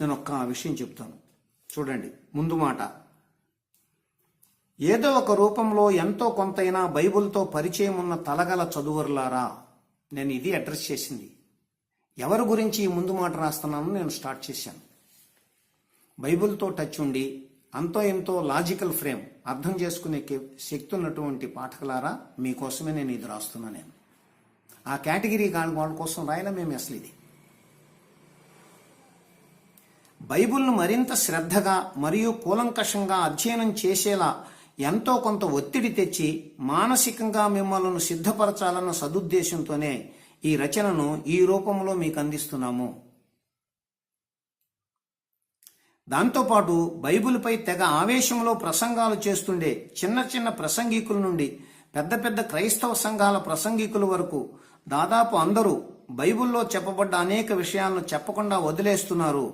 నేను ఒక్క విషయం చెప్తాను. చూడండి ముందు మాట. ఏదో ఒక రూపంలో ఎంతో కొంతైనా బైబిల్తో పరిచయం ఉన్న తలగల చదువురులారా నేను ఇది అడ్రస్ చేసింది. ఎవరి గురించి ముందు మాట రాస్తున్నానో నేను స్టార్ట్ చేశాను. బైబిల్తో టచ్ ఉండి అంతో ఎంతో లాజికల్ ఫ్రేమ్ అర్థం చేసుకునే శక్తి ఉన్నటువంటి పాఠకులారా మీకోసమే నేను ఇది రాస్తున్నా నేను. ఆ కేటగిరీ కాని వాళ్ళ కోసం రాయలే మేము అసలు ఇది. బైబిల్ను మరింత శ్రద్ధగా మరియు కూలంకషంగా అధ్యయనం చేసేలా ఎంతో కొంత ఒత్తిడి తెచ్చి మానసికంగా మిమ్మల్ని సిద్ధపరచాలన్న సదుద్దేశంతోనే ఈ రచనను ఈ రూపంలో మీకు అందిస్తున్నాము. దాంతోపాటు బైబిల్పై తెగ ఆవేశంలో ప్రసంగాలు చేస్తుండే చిన్న చిన్న ప్రసంగికుల నుండి పెద్ద పెద్ద క్రైస్తవ సంఘాల ప్రసంగికుల వరకు దాదాపు అందరూ బైబిల్లో చెప్పబడ్డ అనేక విషయాలను చెప్పకుండా వదిలేస్తున్నారు.